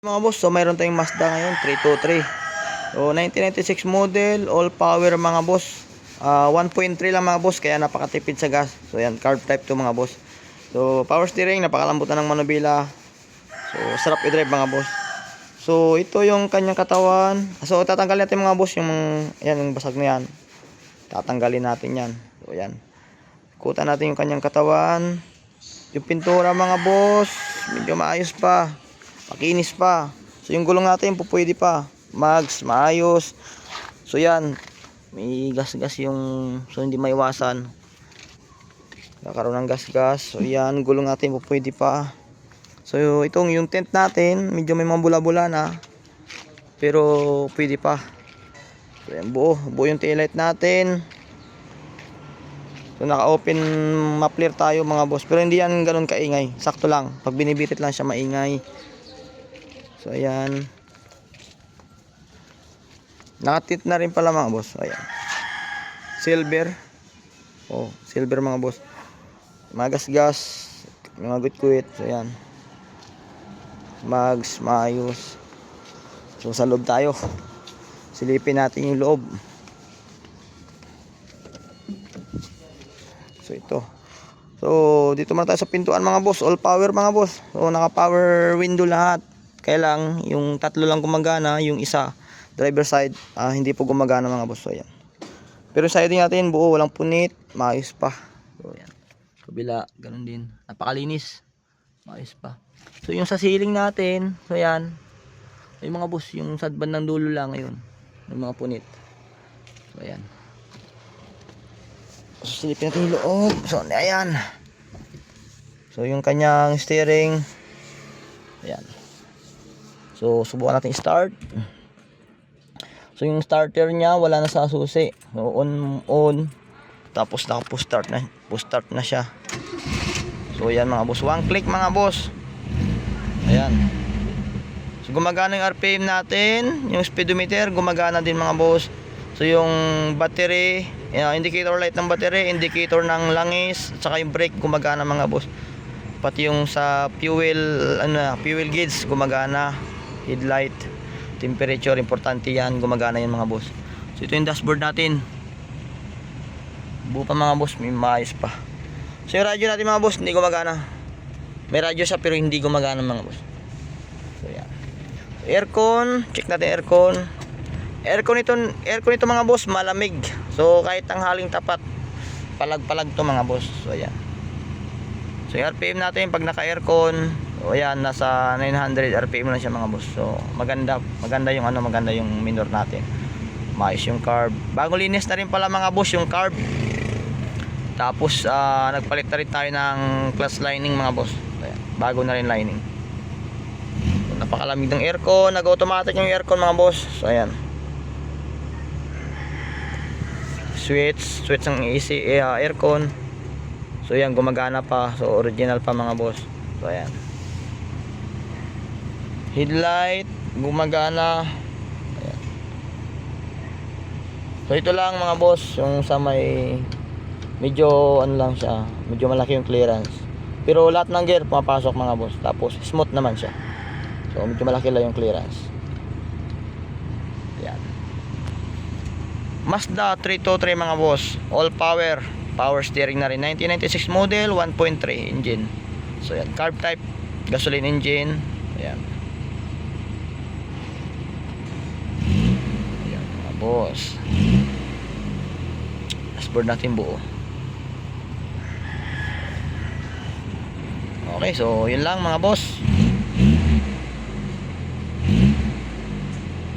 Mga boss, so mayroon tayong Mazda ngayon, 323. So 1996 model, all power mga boss. Ah, 1.3 lang mga boss, kaya napakatipid sa gas. So yan, carb type to mga boss. So power steering, napakalambutan ng manubila. So sarap i-drive mga boss. So ito yung kanyang katawan. So tatanggalin natin mga boss yung yan yung basag na yan. Tatanggalin natin yan. So yan. Ikutan natin yung kanyang katawan. Yung pintura mga boss, medyo maayos pa. Pakinis pa. So yung gulong natin po pwede pa. Mags, maayos. So yan. May gas-gas yung so hindi maiwasan. Nakaroon ng gas-gas. So yan, gulong natin po pwede pa. So itong yung tent natin, medyo may mga bula-bula na. Pero pwede pa. So yan, buo. Buo yung taillight natin. So naka-open muffler tayo mga boss. Pero hindi yan ganun kaingay. Sakto lang. Pag binibitit lang siya maingay. So ayan. Nakatint na rin pala mga boss. Ayan. Silver. Oh, silver mga boss. Magas-gas. Mga guit-guit. So ayan. Mags, maayos. So sa loob tayo. Silipin natin yung loob. So ito. So dito muna tayo sa pintuan mga boss. All power mga boss. So naka power window lahat. Kaya lang yung tatlo lang gumagana, yung isa driver side ah, hindi po gumagana mga boss. So. Pero yung siding natin buo, walang punit, maayos pa. So ayan. Kabila, ganun din. Napakalinis. Maayos pa. So yung sa ceiling natin, so ayan. Yung mga boss, yung sa bandang dulo lang ngayon. Yung mga punit. So ayan. So, silipin natin yung loob. So, ayan. So, yung kanyang steering. Ayan. So, subukan natin start. So, yung starter niya, wala na sa susi. So, on, on. Tapos, naka-push start na. Push start na siya. So, ayan mga boss. One click mga boss. Ayan. So, gumagana yung RPM natin. Yung speedometer, gumagana din mga boss. So, yung battery, uh, indicator light ng battery, indicator ng langis, saka yung brake, gumagana mga boss. Pati yung sa fuel, ano, fuel gauge, gumagana. Headlight, temperature, importante yan, gumagana yan mga boss. So, ito yung dashboard natin. Buo pa mga boss, may maayos pa. So, yung radyo natin mga boss, hindi gumagana. May radyo siya pero hindi gumagana mga boss. So, yan. Aircon, check natin aircon. Aircon ito, aircon ito mga boss, malamig. So kahit tanghaling tapat, palag-palag to mga boss. So ayan. So yung RPM natin pag naka-aircon, so ayan, nasa 900 RPM na siya mga boss. So maganda, maganda yung ano, maganda yung minor natin. Maayos yung carb. Bagong linis na rin pala mga boss yung carb. Tapos ah, nagpalit na rin tayo ng clutch lining mga boss. Ayan, bago na rin lining. Napakalamig ng aircon, nag-automatic yung aircon mga boss. So ayan. switch switch ng AC eh, ah, aircon so yan gumagana pa so original pa mga boss so ayan headlight gumagana. So ito lang mga boss yung sa may medyo ano lang siya medyo malaki yung clearance. Pero lahat ng gear pumapasok mga boss. Tapos smooth naman siya. So medyo malaki lang yung clearance. Yan Mazda 323 mga boss. All power. Power steering na rin. 1996 model 1.3 engine. So yan carb type gasoline engine. Ayan boss dashboard natin buo. Okay so yun lang mga boss